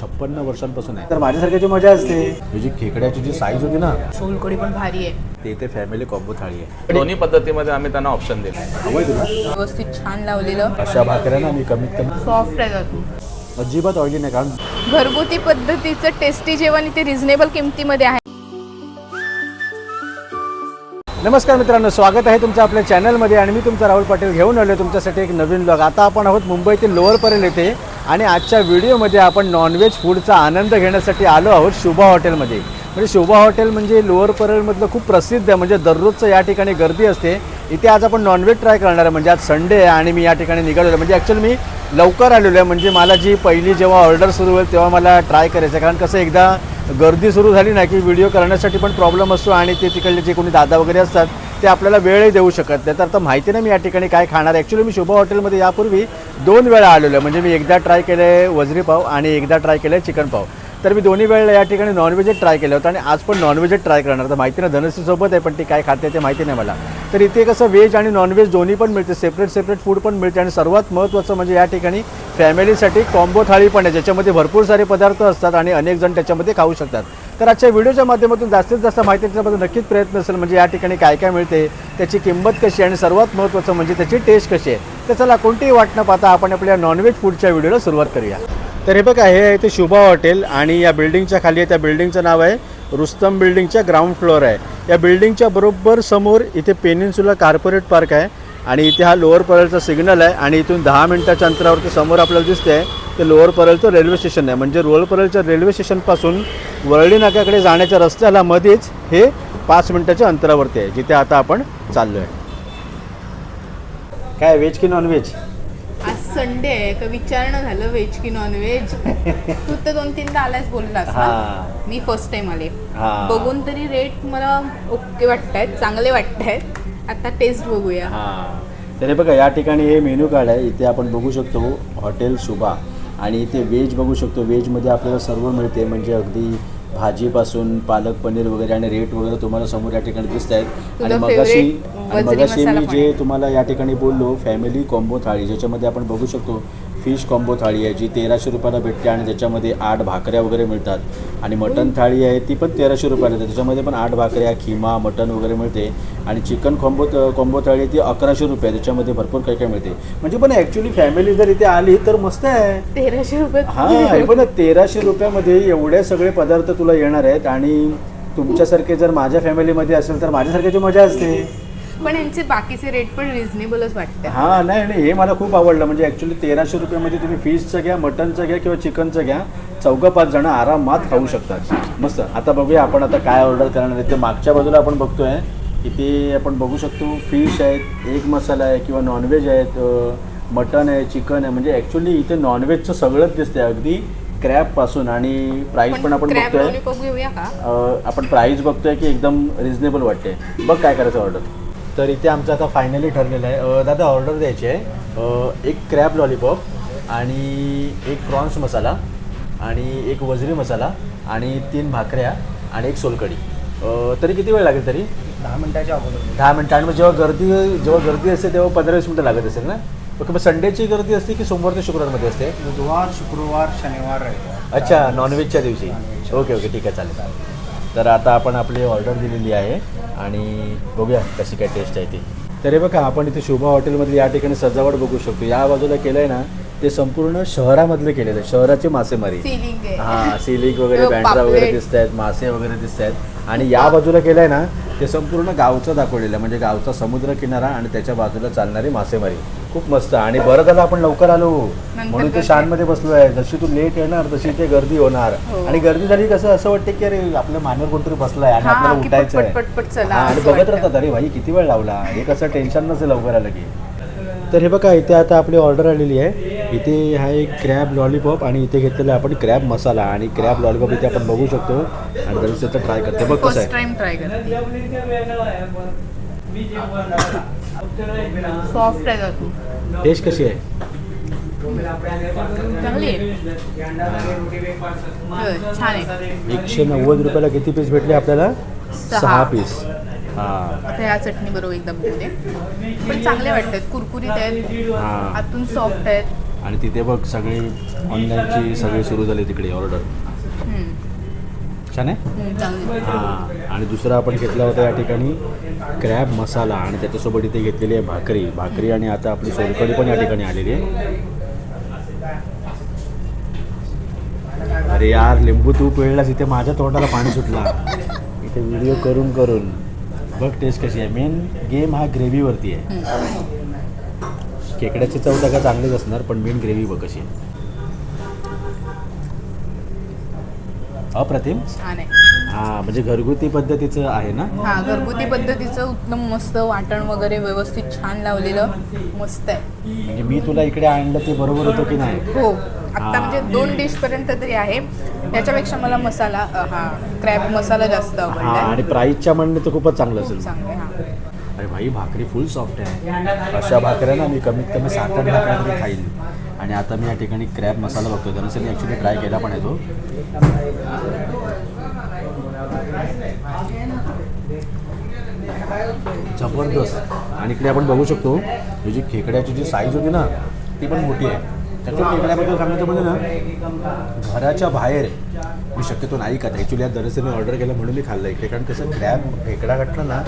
छप्पन्न वर्षांपासून आहे. तर माझ्यासारख्याची मजा असते. ही जी खेकड्याची जी साईज होती ना सोलकढी पण भारी आहे. ते ते फॅमिली कॉम्बो थाळी आहे. दोन्ही पद्धतीमध्ये आम्ही त्यांना ऑप्शन दिले. तुला? व्यवस्थित छान लावलेलं. अशा भाकऱ्या ना मी कमीत कमी सॉफ्ट आहे अजून अजिबात ऑइली नाही कारण घरगुती पद्धतीचं टेस्टी जेवण इथे रिझनेबल किमतीमध्ये आहे. नमस्कार मित्रांनो स्वागत आहे तुमचं आपल्या चॅनलमध्ये आणि मी तुमचा राहुल पाटील घेऊन आलो तुमच्यासाठी एक नवीन ब्लॉग आता आपण आहोत मुंबईतील लोअर परेल येथे. आणि आजच्या व्हिडिओमध्ये आपण नॉनव्हेज फूडचा आनंद घेण्यासाठी आलो आहोत शुभा हॉटेलमध्ये. म्हणजे शोभा हॉटेल म्हणजे लोअर परळमधलं खूप प्रसिद्ध आहे. म्हणजे दररोजचं या ठिकाणी गर्दी असते. इथे आज आपण नॉनव्हेज ट्राय करणार आहे. म्हणजे आज संडे आहे आणि मी या ठिकाणी निघालेलो आहे. म्हणजे ॲक्च्युली मी लवकर आलेलो आहे. म्हणजे मला जी पहिली जेव्हा ऑर्डर सुरू होईल तेव्हा मला ट्राय करायचं आहे. कारण कसं एकदा गर्दी सुरू झाली ना की व्हिडिओ करण्यासाठी पण प्रॉब्लेम असतो आणि ते तिकडले जे कोणी दादा वगैरे असतात ते आपल्याला वेळही देऊ शकत नाही. तर आता माहिती नाही मी या ठिकाणी काय खाणार. ॲक्च्युली मी शुभा हॉटेलमध्ये यापूर्वी दोन वेळा आलेलो आहे. म्हणजे मी एकदा ट्राय केलं आहे वजरी पाव आणि एकदा ट्राय केलं आहे चिकन पाव. तर मी दोन्ही वेळेला या ठिकाणी नॉनव्हेजच ट्राय केलं होतं आणि आज पण नॉनव्हेजच ट्राय करणार. तर माहिती नाही धनश्रीसोबत आहे पण ती काय खाते ते माहिती नाही मला. तर इथे कसं व्हेज आणि नॉनव्हेज दोन्ही पण मिळते. सेपरेट सेपरेट फूड पण मिळते. आणि सर्वात महत्त्वाचं म्हणजे या ठिकाणी फॅमिलीसाठी कॉम्बो थाळी पण आहे. ज्याच्यामध्ये भरपूर सारे पदार्थ असतात आणि अनेक जण त्याच्यामध्ये खाऊ शकतात. तर आजच्या व्हिडिओच्या माध्यमातून जास्तीत जास्त माहिती त्याच्याबद्दल नक्कीच प्रयत्न असेल. म्हणजे या ठिकाणी काय काय मिळते त्याची किंमत कशी आहे आणि सर्वात महत्त्वाचं म्हणजे त्याची टेस्ट कशी आहे. तर चला कोणतीही वाट न पाहता आपण आपल्या नॉनव्हेज फूडच्या व्हिडिओला सुरुवात करूया. तर हे बघा हे आहे ते शुभा हॉटेल आणि या बिल्डिंगच्या खाली आहे. त्या बिल्डिंगचं नाव आहे रुस्तम बिल्डिंगच्या ग्राउंड फ्लोअर आहे. या बिल्डिंगच्या बरोबर समोर इथे पेनिन्सुला कार्पोरेट पार्क आहे आणि इथे हा लोअर परलचा सिग्नल आहे आणि इथून दहा मिनिटाच्या अंतरावरती समोर आपल्याला दिसते आहे ते लोअर परलचं रेल्वे स्टेशन आहे. म्हणजे लोअर परलच्या रेल्वे स्टेशनपासून वरळी नाक्याकडे जाण्याच्या रस्त्याला मध्येच हे पाच मिनिटाच्या अंतरावरती आहे जिथे आता आपण चाललो आहे काय व्हेज की नॉनव्हेज आज संडे आहे का विचारणं झालं व्हेज की नॉन व्हेज तू तर दोन तीनदा आलायस बोललास ना? हां. मी फर्स्ट टाइम आले. हां. बघून तरी रेट मला ओके वाटतायत चांगले वाटतायत आता टेस्ट बघूया. हां. तर हे बघा या ठिकाणी हे मेनू कार्ड आहे इथे आपण बघू शकतो हॉटेल शुभा आणि इथे व्हेज बघू शकतो. व्हेजमध्ये आपल्याला सर्व मिळते. म्हणजे अगदी भाजीपासून पालक पनीर वगैरे आणि रेट वगैरे तुम्हाला समोर या ठिकाणी दिसत आहेत. आणि मगाशी मगाशी मी जे तुम्हाला या ठिकाणी बोललो फॅमिली कॉम्बो थाळी ज्याच्यामध्ये आपण बघू शकतो फिश कॉम्बो थाळी आहे जी तेराशे रुपयाला भेटते आणि ज्याच्यामध्ये आठ भाकऱ्या वगैरे मिळतात. आणि मटन थाळी आहे ती पण तेराशे रुपयाला येते. त्याच्यामध्ये पण आठ भाकऱ्या खिमा मटन वगैरे मिळते. आणि चिकन कॉम्बो कॉम्बो थाळी ती अकराशे रुपये. त्याच्यामध्ये भरपूर काही काय मिळते. म्हणजे पण ॲक्च्युली फॅमिली जर इथे आली तर मस्त आहे. तेराशे रुपये हा हे पण तेराशे रुपयामध्ये एवढे सगळे पदार्थ तुला येणार आहेत. आणि तुमच्यासारखे जर माझ्या फॅमिलीमध्ये असेल तर माझ्यासारख्याची मजा असते. पण यांचे बाकीचे रेट पण रिझनेबलच वाटतात. हा नाही नाही हे मला खूप आवडलं. म्हणजे ॲक्च्युली तेराशे रुपयामध्ये तुम्ही फिशचं घ्या मटनचं घ्या किंवा चिकनचं घ्या चौघं पाच जण आरामात खाऊ शकतात. मस्त. आता बघूया आपण आता काय ऑर्डर करणार आहे ते मागच्या बाजूला आपण बघतोय इथे आपण बघू शकतो. फिश आहेत एग मसाला आहे किंवा नॉनव्हेज आहेत मटन आहे चिकन आहे. म्हणजे ॲक्च्युली इथे नॉनव्हेजचं सगळंच दिसतंय. अगदी क्रॅबपासून आणि प्राईस पण आपण बघतोय. आपण प्राईस बघतोय की एकदम रिझनेबल वाटते बघ काय करायचं ऑर्डर तर इथे आमचं आता फायनली ठरलेलं आहे. दादा ऑर्डर द्यायची आहे. एक क्रॅब लॉलीपॉप आणि एक प्रॉन्स मसाला आणि एक वजरी मसाला आणि तीन भाकऱ्या आणि एक सोलकढी. अ, तरी किती वेळ लागेल तरी? दहा मिनिटाच्या अगोदर. दहा मिनटं आणि मग जेव्हा गर्दी जेव्हा गर्दी असते तेव्हा पंधरा वीस मिनटं लागत असेल ना? ओके मग संडेची गर्दी असते की सोमवार ते शुक्रवारमध्ये असते? बुधवार शुक्रवार शनिवार रविवार. अच्छा नॉनव्हेजच्या दिवशी. ओके ओके ठीक आहे चालेल. तर आता आपण आपली ऑर्डर दिलेली आहे आणि बघूया कशी काय टेस्ट आहे ती. तरी बघा आपण इथे शुभा हॉटेलमध्ये या ठिकाणी सजावट बघू शकतो. या बाजूला केलं आहे ना ते संपूर्ण शहरामधले केलेलं आहे. शहराची मासेमारी. सिलिंग हां सिलिक वगैरे बँड्रा वगैरे. दिसत आहेत मासे वगैरे दिसत आहेत आणि या बाजूला केलं आहे ना ते संपूर्ण गावचं दाखवलेलं आहे. म्हणजे गावचा समुद्र किनारा आणि त्याच्या बाजूला चालणारी मासेमारी. खूप मस्त. आणि बरं झालं आपण लवकर आलो. म्हणून ते. शानमध्ये बसलो आहे जशी तू लेट येणार तशी ते गर्दी होणार. हो. आणि गर्दी झाली कसं असं वाटतं की अरे आपल्या मानेवर कोणतरी बसलाय आणि आपल्याला उठायचं आहे आणि बघत. राहतात अरे भाई किती वेळ लावला? हे कसं टेन्शन नसेल लवकर आलं की. तर हे बघा इथे आता आपली ऑर्डर आलेली आहे. इथे हा एक क्रॅब लॉलीपॉप आणि इथे घेतलेला आपण क्रॅब मसाला आणि क्रॅब लॉलीपॉप इथे आपण बघू शकतो. आणि जर त्याचं ट्राय करते. बघ कसं आहे. सॉफ्ट आहे टेस्ट कशी आहे? एकशे नव्वद रुपयाला किती पीस भेटले आपल्याला. सहा. पीस हां. आता ह्या चटणी बरोबर एकदम पण चांगले वाटतात. कुरकुरीत आहेत. हां. आतून सॉफ्ट आहेत. आणि तिथे बघ सगळी ऑनलाईनची सगळी सुरू झाली तिकडे ऑर्डर हम्म. छान आहे? हम्म, चांगली. हां. आणि दुसरा आपण घेतला होता या ठिकाणी क्रॅब मसाला आणि त्याच्यासोबत इथे घेतलेली आहे भाकरी. भाकरी आणि आता आपली सोलकढी पण या ठिकाणी आलेली आहे. अरे यार लिंबू तू पिळलास इथे माझ्या तोंडाला पाणी सुटला. इथे व्हिडिओ करून करून बघ टेस्ट कशी आहे. मेन गेम हा ग्रेव्हीवरती आहे. खेकड्याची चव तर का चांगलीच असणार पण मेन ग्रेव्ही बघ कशी आहे. अप्रतिम. छान आहे. हा म्हणजे घरगुती पद्धतीचं आहे ना? हा घरगुती पद्धतीचं उत्तम मस्त वाटण वगैरे व्यवस्थित छान लावलेलं मस्त आहे. म्हणजे मी तुला इकडे आणलं ते बरोबर होतं की नाही? हो आता. म्हणजे दोन डिश पर्यंत तरी आहे. त्याच्यापेक्षा मला मसाला अ, हा क्रॅब मसाला जास्त हा आणि प्राईसच्या म्हणणे तर खूपच चांगलं असेल. चांगलं हा. अरे भाई भाकरी फुल सॉफ्ट आहे. अशा भाकऱ्या ना मी कमीत कमी सात आठ भाकऱ्या तरी खाईल. आणि आता मी या ठिकाणी क्रॅब मसाला बघतोय. त्यानुसार मी ॲक्च्युली ट्राय केला पण आहे तो. जबरदस्त. आणि इकडे आपण बघू शकतो ही जी खेकड्याची जी साईज होती ना ती पण मोठी आहे. त्याच्या खेकड्याबद्दल सांगायचं म्हणजे घराच्या बाहेर मी शक्यतो नाही खात. ॲक्च्युली या दरसेने ऑर्डर केलं म्हणून मी खाल्लं इकडे कारण कसं क्रॅब खेकडा घातला ना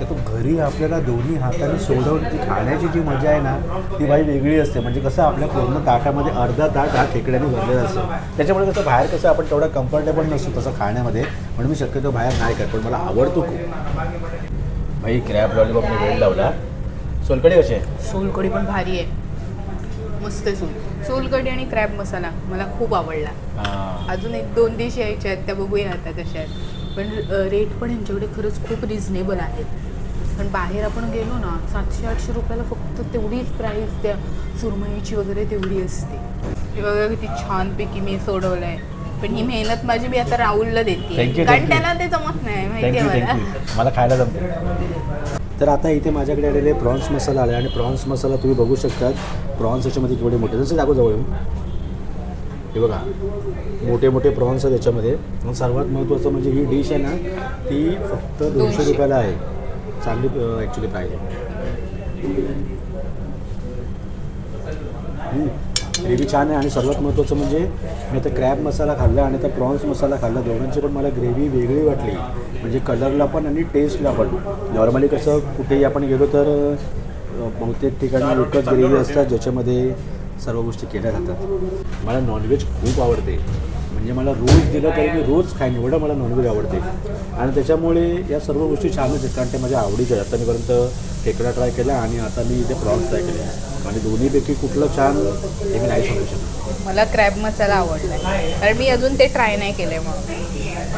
तर तो घरी आपल्याला दोन्ही हाताने सोडवून ती खाण्याची जी मजा आहे ना ती बाई वेगळी असते. म्हणजे कसं आपल्या पूर्ण ताटामध्ये अर्धा ताट हा खेकड्याने भरलेला असतो. त्याच्यामुळे कसं बाहेर कसं आपण तेवढा कम्फर्टेबल नसतो तसं खाण्यामध्ये. म्हणून मी शक्यतो बाहेर नाही खात पण मला आवडतो खूप. भाई क्रॅब लॉलीपॉप मी वेळ लावला. सोलकडी कशी आहे? सोलकढी पण भारी आहे. मस्त सोल सोलकढी आणि क्रॅब मसाला मला खूप आवडला. हां. अजून एक दोन डिश यायच्या आहेत त्या बघूया आता कशा आहेत. पण रेट पण यांच्याकडे खरंच खूप रिझनेबल आहेत. पण बाहेर आपण गेलो ना सातशे आठशे रुपयाला फक्त तेवढीच प्राईस त्या सुरमईची वगैरे तेवढी असते. हे बघा किती छानपैकी मी सोडवलं आहे पण ही मेहनत माझी मी आता राहुलला Thank you, देते thank कारण you. त्याला ते जमत नाही माहिती थँक्यू आहे मला. थँक्यू मला खायला जमते तर आता इथे माझ्याकडे आलेले प्रॉन्स मसाला आले आणि प्रॉन्स मसाला तुम्ही बघू शकतात. प्रॉन्स याच्यामध्ये केवढे मोठे जसं दाखव जवळ येऊन. हे बघा. मोठे मोठे प्रॉन्स आहेत याच्यामध्ये. आणि सर्वात महत्त्वाचं म्हणजे ही डिश आहे ना ती फक्त दोनशे दोनशे. रुपयाला आहे. चांगली ॲक्च्युली आहे. ग्रेव्ही छान आहे आणि सर्वात महत्त्वाचं म्हणजे मी आता क्रॅब मसाला खाल्ला आणि आता प्रॉन्स मसाला खाल्ला. दोघांची पण मला ग्रेव्ही वेगळी वाटली. म्हणजे कलरला पण आणि टेस्टला पण. नॉर्मली कसं कुठेही आपण गेलो तर बहुतेक ठिकाणी एकच ग्रेव्ही असतात ज्याच्यामध्ये सर्व गोष्टी केल्या जातात. मला नॉनव्हेज खूप आवडते. म्हणजे मला रोज दिलं तरी मी रोज खाईन एवढं मला नॉनव्हेज आवडते. आणि त्याच्यामुळे या सर्व गोष्टी छानच आहेत कारण ते माझ्या आवडीचे आहेत. आतापर्यंत खेकडा ट्राय केला आणि आता मी इथे प्रॉन्स ट्राय केले. आणि दोन्हीपैकी कुठलं छान हे मी नाही सांगू शकत. मला क्रॅब मसाला आवडलाय. कारण मी अजून ते ट्राय नाही केलंय मग.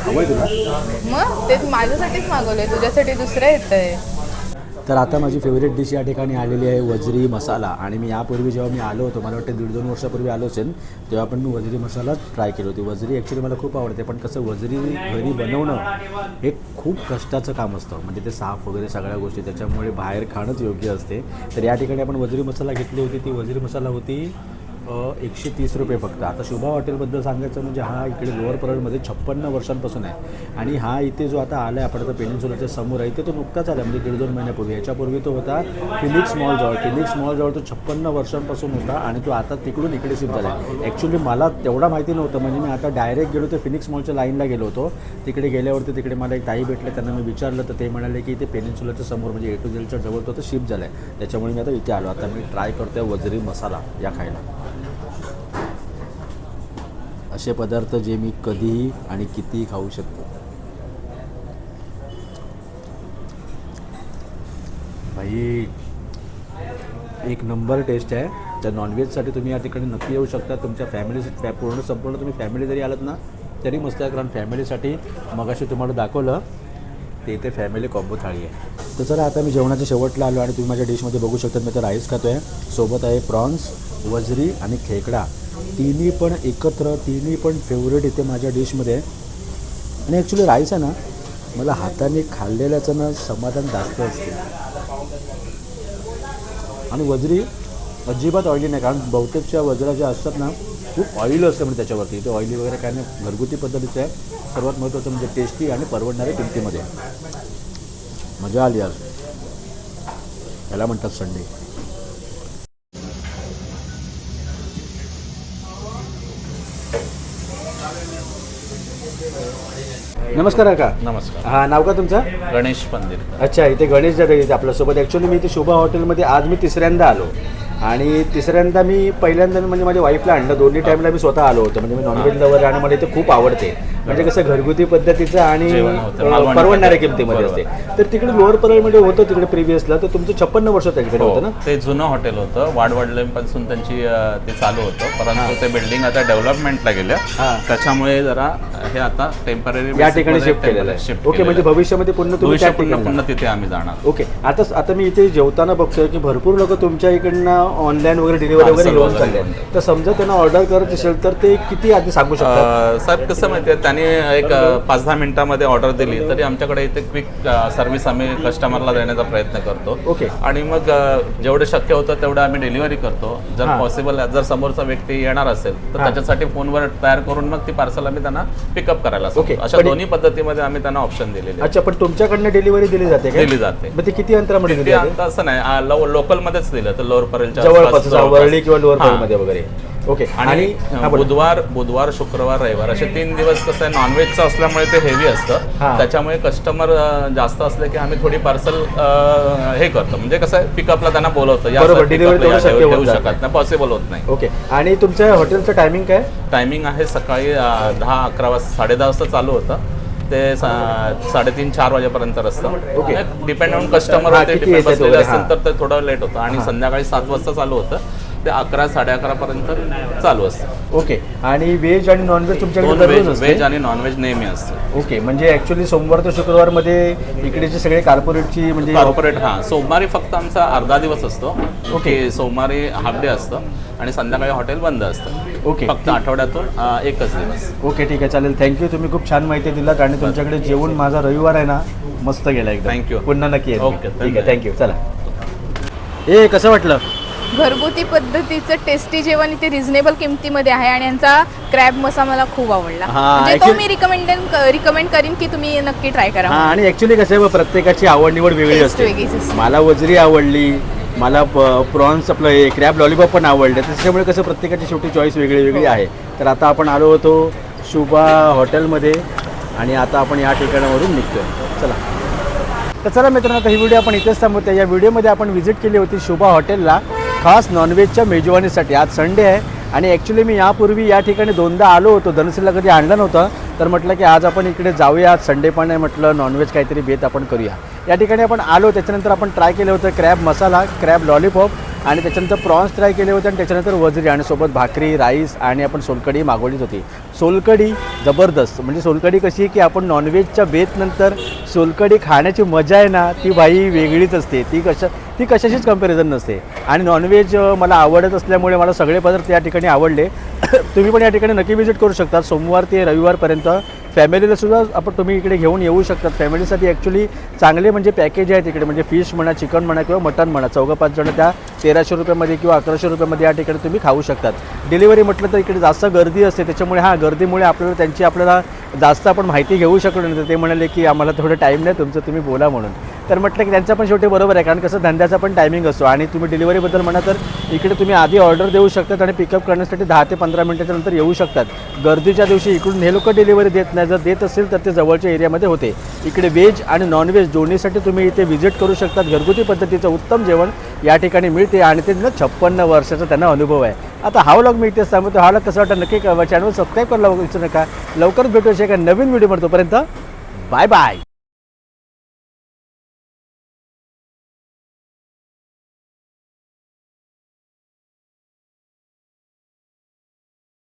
आहे तुला मग ते माझ्यासाठीच मागवलंय तुझ्यासाठी दुसरं येत आहे तर आता माझी फेवरेट डिश या ठिकाणी आलेली आहे वजरी मसाला. आणि मी यापूर्वी जेव्हा मी आलो होतो मला वाटतं दीड दोन वर्षापूर्वी आलो असेल तेव्हा पण मी वजरी मसाला ट्राय केली होती. वजरी ॲक्च्युली मला खूप आवडते पण कसं वजरी घरी बनवणं हे खूप कष्टाचं काम असतं. म्हणजे ते साफ वगैरे सगळ्या गोष्टी त्याच्यामुळे बाहेर खाणंच योग्य असते. तर या ठिकाणी आपण वजरी मसाला घेतली होती ती वजरी मसाला होती एकशे तीस रुपये फक्त. आता शुभा हॉटेलबद्दल सांगायचं म्हणजे हा इकडे लोअर परळमध्ये छप्पन्न वर्षांपासून आहे. आणि हा इथे जो आता आला आहे आपण आता पेनिन्सुलाच्या समोर आहे इथे तो नुकताच आला म्हणजे दीड दोन महिन्यापूर्वी. याच्यापूर्वी तो होता फिनिक्स मॉलजवळ फिलिक्स मॉलजवळ तो छप्पन्न वर्षांपासून होता आणि तो आता तिकडून इकडे शिफ्ट झाला आहे ॲक्च्युली मला तेवढा माहिती नव्हतं म्हणजे मी आता डायरेक्ट गेलो तर फिनिक्स मॉलच्या लाईनला गेलो होतो. तिकडे गेल्यावरती तिकडे मला एक ताई भेटले त्यांना मी विचारलं तर ते म्हणाले की इथे पेनिन्सुलाच्या समोर म्हणजे ए टू जेलच्या जवळ तो आता शिफ्ट झाला आहे त्याच्यामुळे मी आता इथे आलो. आता मी ट्राय करतोय वजरी मसाला या खायला. असे पदार्थ जे मी कधीही आणि कितीही खाऊ शकतो. भाई एक नंबर टेस्ट आहे. त्या नॉनव्हेजसाठी तुम्ही या ठिकाणी नक्की येऊ शकता. तुमच्या फॅमिली फॅ पूर्ण संपूर्ण तुम्ही फॅमिली जरी आलात ना तरी मस्त आहे. कारण फॅमिलीसाठी मगाशी तुम्हाला दाखवलं ते इथे फॅमिली कॉम्बो थाळी आहे. तर चला आता मी जेवणाच्या शेवटला आलो आणि तुम्ही माझ्या डिशमध्ये बघू शकता मी तर राईस खातो आहे सोबत आहे प्रॉन्स वजरी आणि खेकडा. तिन्ही पण एकत्र तिन्ही पण फेवरेट इथे माझ्या डिशमध्ये आहे. आणि ॲक्च्युली राईस आहे ना मला हाताने खाल्लेल्याचं ना समाधान जास्त असते. आणि वजरी अजिबात ऑइली नाही कारण बहुतेकच्या वजरा ज्या असतात ना खूप ऑइल असतं म्हणजे त्याच्यावरती. ते ऑइली वगैरे काय नाही घरगुती पद्धतीचं आहे. सर्वात महत्त्वाचं म्हणजे टेस्टी आणि परवडणाऱ्या किमतीमध्ये. मजा आली आज. याला म्हणतात संडे. नमस्कार का नमस्कार. हा नाव का तुमचं? गणेश पंदिर अच्छा इथे गणेश दादा इथे आपल्यासोबत. ॲक्च्युली मी इथे शोभा हॉटेलमध्ये आज मी तिसऱ्यांदा आलो. आणि तिसऱ्यांदा मी पहिल्यांदा म्हणजे माझ्या वाईफला आणलं. दोन्ही टाईमला मी स्वतः आलो होतो. म्हणजे मी नॉनव्हेज लवर आणि मला इथे खूप आवडते. म्हणजे कसं घरगुती पद्धतीचं आणि परवडणाऱ्या. किमतीमध्ये. असते. तर तिकडे लोअर परळमध्ये होतं तिकडे प्रिव्हियसला तर तुमचं छप्पन्न वर्ष त्याच्याकडे होतं ना? हो, ते जुनं हॉटेल होतं. वाडवडिलांपासून त्यांची ते चालू होतं. परंतु ते बिल्डिंग आता डेव्हलपमेंटला गेल्या हा. त्याच्यामुळे जरा हे आता टेंपररी या ठिकाणी शिफ्ट केलेलं आहे. ओके म्हणजे भविष्यामध्ये पुन्हा तुम्ही पुन्हा तिथे आम्ही जाणार. ओके आता आता मी इथे जेवताना बघतोय की भरपूर लोक तुमच्या इकडनं ऑनलाईन वगैरे डिलिव्हरी वगैरे घेऊन चालले. तर समजा त्यांना ऑर्डर करत असेल तर ते किती आधी सांगू शकतात? साहेब कसं माहिती आहे त्यांनी एक पाच दहा मिनिटामध्ये ऑर्डर दिली तरी आमच्याकडे इथे क्विक सर्व्हिस आम्ही कस्टमरला देण्याचा प्रयत्न करतो ओके. आणि मग जेवढं शक्य होतं तेवढं आम्ही डिलिव्हरी करतो जर. पॉसिबल जर समोरचा व्यक्ती येणार असेल तर. त्याच्यासाठी फोनवर तयार करून मग ती पार्सल आम्ही त्यांना पिकअप करायला. ओके. अशा दोन्ही पद्धतीमध्ये आम्ही त्यांना ऑप्शन दिलेले. अच्छा पण तुमच्याकडनं डिलिव्हरी दिली जाते दिली जाते मग ते किती अंतरामध्ये दिली जाते असं नाही लोकल मध्येच दिलं तर लोअर जवळपास वरळी किंवा लोअर वगैरे ओके आणि. बुधवार बुधवार शुक्रवार रविवार असे तीन दिवस कसं आहे नॉनव्हेजचं असल्यामुळे ते हेवी. असतं त्याच्यामुळे कस्टमर जास्त असले की आम्ही थोडी पार्सल हे करतो म्हणजे कसं आहे पिकअपला त्यांना बोलवतो या देऊ. शकत नाही पॉसिबल होत नाही ओके आणि तुमच्या हॉटेलचं टायमिंग काय टायमिंग आहे सकाळी दहा अकरा वाजता साडे दहा वाजता चालू होतं ते साडेतीन चार वाजेपर्यंत असतं ओके. डिपेंड ऑन कस्टमर बसलेले असेल. तर ते थोडं लेट होतं आणि संध्याकाळी सात वाजता चालू होतं ते अकरा साडे अकरा पर्यंत चालू असतं. ओके. आणि व्हेज आणि नॉनव्हेज तुमच्याकडे दररोज व्हेज असते? व्हेज आणि नॉनव्हेज नेहमी असते. ओके. म्हणजे ऍक्च्युली सोमवार ते शुक्रवारमध्ये इकडेचे सगळे कॉर्पोरेटची म्हणजे कॉर्पोरेट हा. सोमवारी फक्त आमचा अर्धा दिवस असतो. ओके. सोमवारी हाफ डे असतं आणि संध्याकाळी हॉटेल बंद असतं. ओके. फक्त आठवड्यातून अं, एकच दिवस. ओके ठीक आहे. चालेल. थँक्यू तुम्ही खूप छान माहिती दिलात आणि तुमच्याकडे जेवण माझा रविवार आहे ना मस्त गेला एकदम. Thank you. पुन्हा नक्की येईन. ओके, ठीक आहे. धन्यवाद. थँक्यू चला. ए कसं वाटलं? घरगुती पद्धतीचं टेस्टी जेवण इथे रिझनेबल किमतीमध्ये आहे आणि यांचा क्रॅब मसा मला खूप आवडला. हा, म्हणजे तो actually- मी रिकमेंडेड रिकमेंड करीन की तुम्ही नक्की ट्राय करा. हा आणि ऍक्च्युली कसं आहे बघ, प्रत्येकाची आवड निवड वेगळी Taste असते. मला वजरी आवडली मला प्रॉन्स आपलं हे क्रॅब लॉलीपॉप पण आवडले त्याच्यामुळे कसं प्रत्येकाची शेवटी चॉईस वेगळी वेगळी आहे. तर आता आपण आलो होतो शुभा हॉटेलमध्ये आणि आता आपण या ठिकाणावरून निघतोय. चला. तर चला मित्रांनो आता ही व्हिडिओ आपण इथेच थांबवतो या व्हिडिओमध्ये आपण व्हिजिट केली होती शुभा हॉटेलला. खास नॉनव्हेजच्या मेजवानीसाठी. आज संडे आहे आणि ॲक्च्युली मी यापूर्वी या ठिकाणी दोनदा आलो होतो. धनसिलला कधी आणलं नव्हतं. तर म्हटलं की आज आपण इकडे जाऊया. आज संडे पण आहे म्हटलं. नॉनव्हेज काहीतरी बेत आपण करूया. या ठिकाणी आपण आलो. त्याच्यानंतर आपण ट्राय केलं होतं क्रॅब मसाला क्रॅब लॉलीपॉप आणि त्याच्यानंतर प्रॉन्स ट्राय केले होते आणि त्याच्यानंतर वजरी आणि सोबत भाकरी राईस आणि आपण सोलकढी मागवलीच होती. सोलकढी जबरदस्त. म्हणजे सोलकढी कशी आहे की आपण नॉनव्हेजच्या बेतनंतर सोलकढी खाण्याची मजा आहे ना ती बाई वेगळीच असते. ती कशा ती कशाशीच कंपॅरिझन नसते. आणि नॉनव्हेज मला आवडत असल्यामुळे मला सगळे पदार्थ या ठिकाणी आवडले. तुम्ही पण या ठिकाणी नक्की विजिट करू शकता. सोमवार ते रविवारपर्यंत फॅमिलीला सुद्धा आपण तुम्ही इकडे घेऊन येऊ शकतात फॅमिलीसाठी ॲक्च्युली चांगले म्हणजे पॅकेज आहेत इकडे म्हणजे फिश म्हणा चिकन म्हणा किंवा मटन म्हणा. चौघं पाच जण त्या तेराशे रुपयामध्ये किंवा अकराशे रुपयामध्ये या ठिकाणी तुम्ही खाऊ शकतात. डिलिव्हरी म्हटलं तर इकडे जास्त गर्दी असते. त्याच्यामुळे हा गर्दीमुळे आपल्याला त्यांची आपल्याला जास्त आपण माहिती घेऊ शकलो नाही. तर ते म्हणाले की आम्हाला थोडं टाईम नाही तुमचं तुम्ही बोला म्हणून. तर म्हटलं की त्यांचं पण शेवटी बरोबर आहे कारण कसं धंद्याचा पण टायमिंग असतो. आणि तुम्ही डिलिव्हरीबद्दल म्हणा तर इकडे तुम्ही आधी ऑर्डर देऊ शकतात आणि पिकअप करण्यासाठी दहा ते पंधरा मिनिटाच्या नंतर येऊ शकतात. गर्दीच्या दिवशी इकडून हे लोक डिलिव्हरी देत नाही. जर देत असेल तर ते जवळच्या एरियामध्ये होते. इकडे व्हेज आणि नॉनव्हेज दोन्हीसाठी तुम्ही इथे व्हिजिट करू शकतात. घरगुती पद्धतीचं उत्तम जेवण या ठिकाणी मिळते आणि ते छप्पन्न वर्षाचा त्यांना अनुभव आहे. आता हा व्लॉग मी इथेच सांगतो हा व्लॉग कसं वाटतं नक्की चॅनल सबस्क्राईब करायला विसरू नका. लवकरच भेटू एका नवीन व्हिडिओ तोपर्यंत बाय बाय